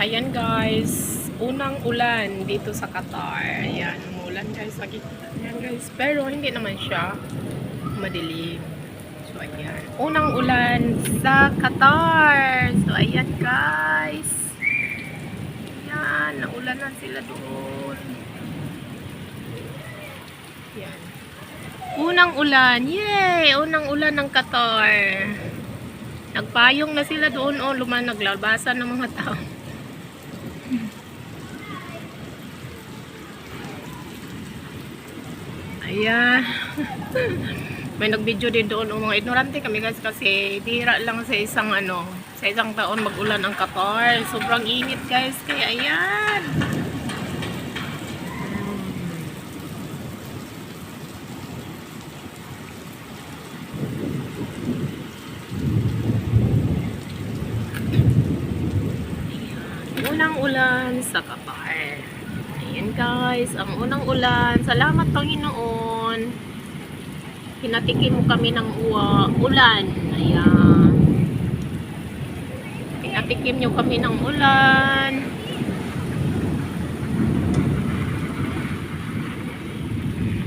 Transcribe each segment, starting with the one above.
Ayan guys, unang ulan dito sa Qatar. Ayan, umulan guys. Ayan guys, pero hindi naman siya madilim. So ayan, unang ulan sa Qatar. So ayan guys. Ayan, naulanan sila doon. Ayan. Unang ulan. Yay! Unang ulan ng Qatar. Nagpayong na sila doon o luman naglabasan ng mga tao. Ayan. May nag-video din doon. O, mga ignorante kami guys kasi bihira lang sa isang ano, sa isang taon mag-ulan ang Qatar. Sobrang init guys. Kaya ayan. Unang ulan sa Qatar. Ayan guys, ang unang ulan. Salamat Panginoon. Pinatikim mo kami ng uwa, ulan. Ayan. Pinatikim nyo kami ng ulan.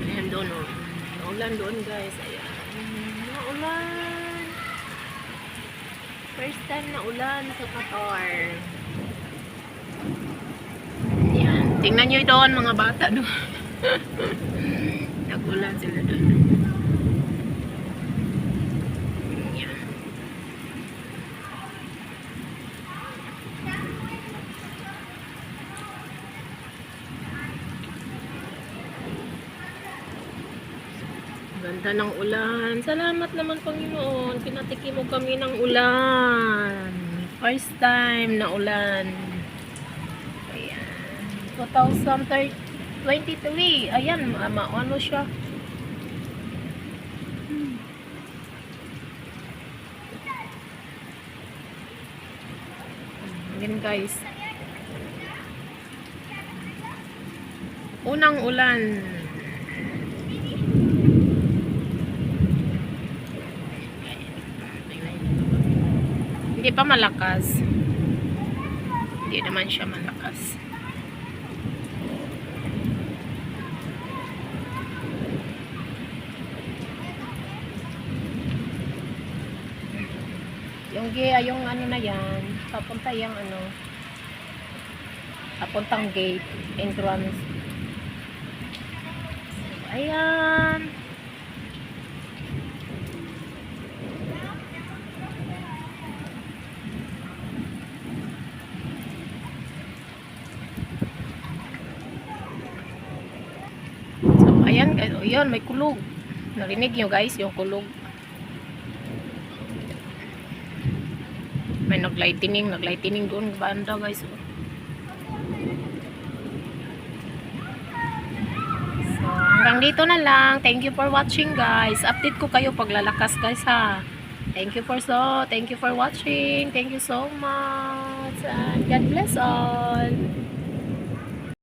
Ayan doon oh. Ulan doon guys. Ayan. Naulan. First time na ulan sa Qatar. Yan. Tingnan nyo doon, mga bata doon. Nagulan sila doon. Ganda ng ulan. Salamat naman Panginoon. Pinatikim mo kami ng ulan. First time na ulan. Ayan. 2023. Ayan, ma ano siya. Hmm. Ayan guys. Unang ulan. Hindi pa malakas. Hindi naman siya malakas. Yung gate, yung ano na yan, papunta yung ano, papuntang gate, entrance. Ayan. So, ayan guys. O, yun, may kulog. Narinig nyo guys, yung kulog. May naglightning, naglightning doon banda guys. oh. So, hanggang dito na lang. Thank you for watching guys. Update ko kayo paglalakas guys ha. Thank you for so, thank you for watching. Thank you so much. And God bless all.